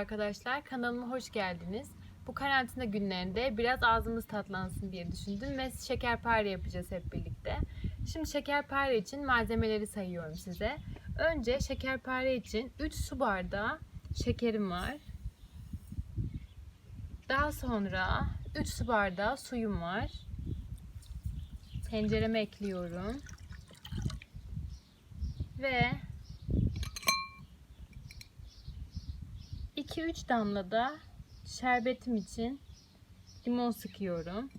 arkadaşlar, kanalıma hoş geldiniz. Bu karantina günlerinde biraz ağzımız tatlansın diye düşündüm ve şekerpare yapacağız hep birlikte. Şimdi şekerpare için malzemeleri sayıyorum size. Önce şekerpare için 3 su bardağı şekerim var. Daha sonra 3 su bardağı suyum var. Tencereme ekliyorum. Ve 2-3 damla da şerbetim için limon sıkıyorum.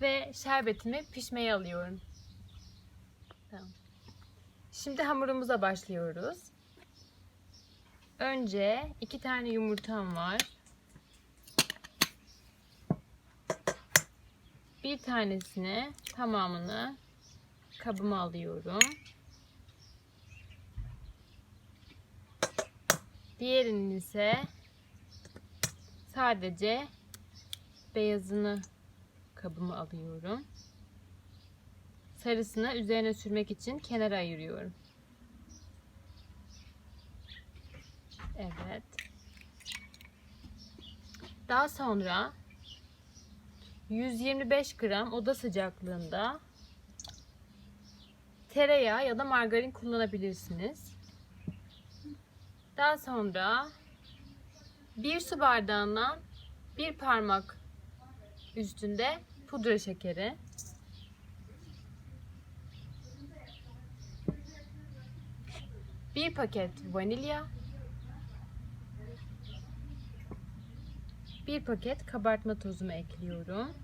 Ve şerbetimi pişmeye alıyorum. Tamam. Şimdi hamurumuza başlıyoruz. Önce iki tane yumurtam var. Bir tanesini tamamını kabıma alıyorum. Diğerinin ise sadece beyazını kabıma alıyorum. Sarısını üzerine sürmek için kenara ayırıyorum. Evet. Daha sonra 125 gram oda sıcaklığında tereyağı ya da margarin kullanabilirsiniz. Daha sonra bir su bardağından bir parmak üstünde pudra şekeri. Bir paket vanilya. Bir paket kabartma tozumu ekliyorum.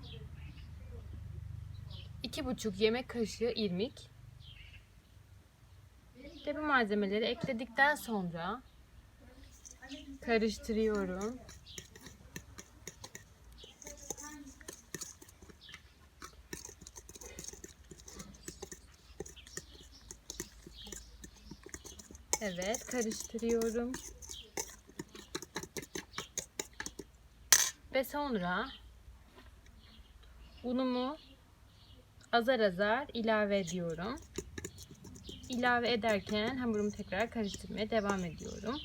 İki buçuk yemek kaşığı irmik. İşte bu malzemeleri ekledikten sonra karıştırıyorum. Evet, karıştırıyorum. Ve sonra unumu azar azar ilave ediyorum. İlave ederken hamurumu tekrar karıştırmaya devam ediyorum.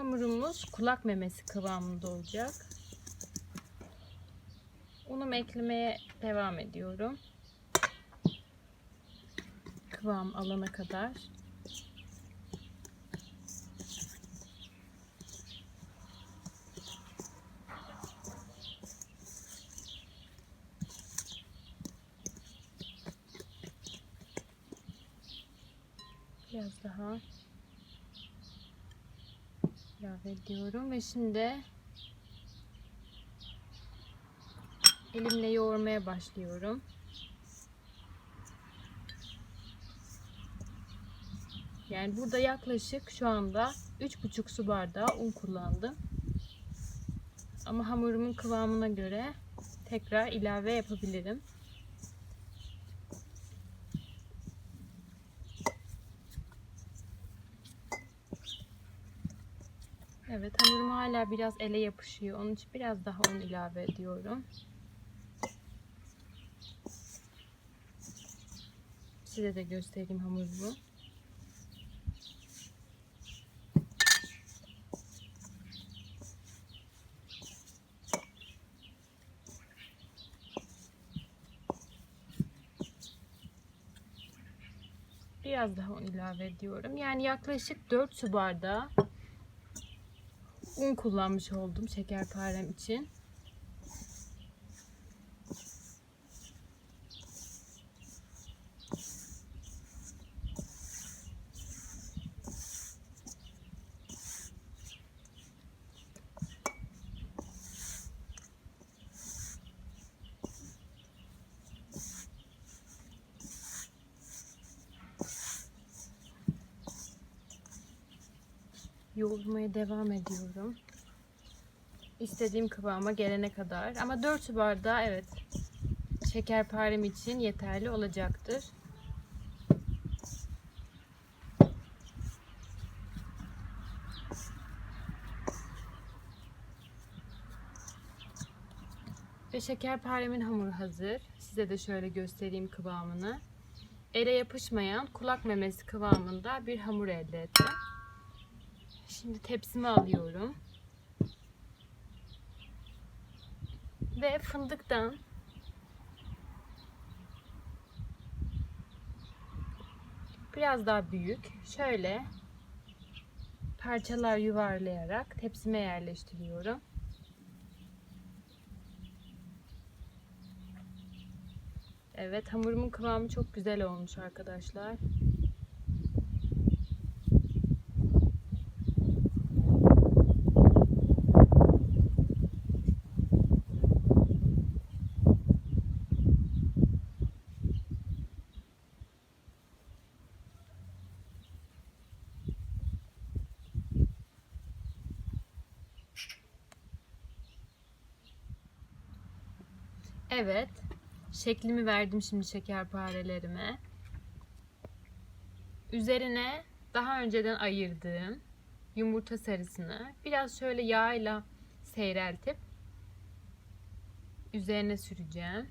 Hamurumuz kulak memesi kıvamında olacak. Unumu eklemeye devam ediyorum. Kıvam alana kadar. Biraz daha ilave ediyorum ve şimdi elimle yoğurmaya başlıyorum. Yani burada yaklaşık şu anda 3,5 su bardağı un kullandım. Ama hamurumun kıvamına göre tekrar ilave yapabilirim. Evet hamurum hala biraz ele yapışıyor. Onun için biraz daha un ilave ediyorum. Size de göstereyim hamurumu. Biraz daha un ilave ediyorum. Yani yaklaşık 4 su bardağı un kullanmış oldum şekerparem için. yoğurmaya devam ediyorum. İstediğim kıvama gelene kadar. Ama 4 bardağı evet şekerparem için yeterli olacaktır. Ve şekerparemin hamuru hazır. Size de şöyle göstereyim kıvamını. Ele yapışmayan kulak memesi kıvamında bir hamur elde ettim. Şimdi tepsime alıyorum. Ve fındıktan biraz daha büyük şöyle parçalar yuvarlayarak tepsime yerleştiriyorum. Evet hamurumun kıvamı çok güzel olmuş arkadaşlar. Evet. Şeklimi verdim şimdi şekerparelerime. Üzerine daha önceden ayırdığım yumurta sarısını biraz şöyle yağla seyreltip üzerine süreceğim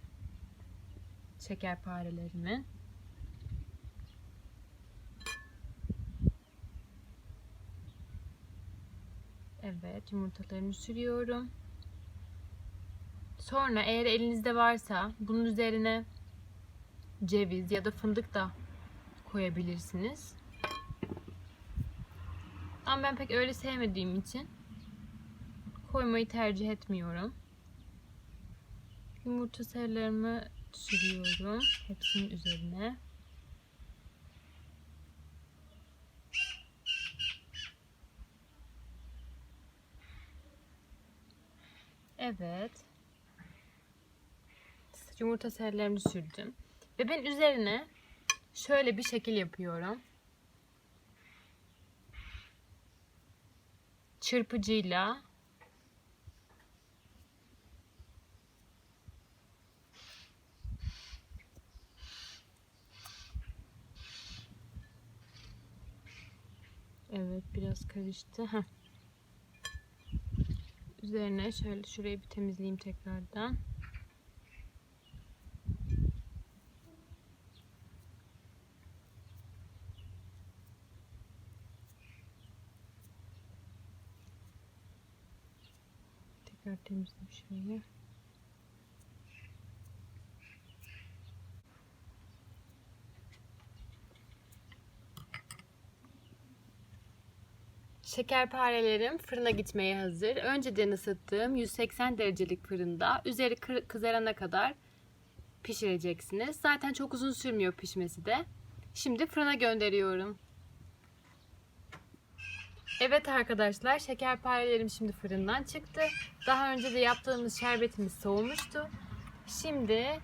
şekerparelerimin. Evet, yumurtalarımı sürüyorum. Sonra eğer elinizde varsa bunun üzerine ceviz ya da fındık da koyabilirsiniz. Ama ben pek öyle sevmediğim için koymayı tercih etmiyorum. Yumurta sarılarımı sürüyorum hepsinin üzerine. Evet yumurta sarılarımı sürdüm. Ve ben üzerine şöyle bir şekil yapıyorum. Çırpıcıyla Evet biraz karıştı. Heh. Üzerine şöyle şurayı bir temizleyeyim tekrardan. Tekrar temizle şurayı. Şekerparelerim fırına gitmeye hazır. Önceden ısıttığım 180 derecelik fırında üzeri kızarana kadar pişireceksiniz. Zaten çok uzun sürmüyor pişmesi de. Şimdi fırına gönderiyorum. Evet arkadaşlar şekerparelerim şimdi fırından çıktı. Daha önce de yaptığımız şerbetimiz soğumuştu. Şimdi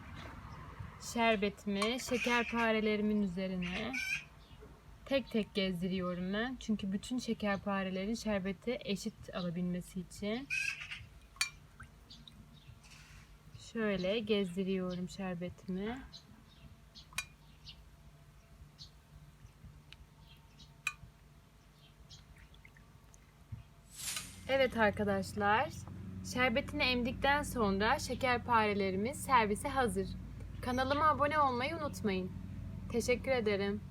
şerbetimi şekerparelerimin üzerine tek tek gezdiriyorum ben. Çünkü bütün şekerparelerin şerbeti eşit alabilmesi için. Şöyle gezdiriyorum şerbetimi. Evet arkadaşlar. Şerbetini emdikten sonra şekerparelerimiz servise hazır. Kanalıma abone olmayı unutmayın. Teşekkür ederim.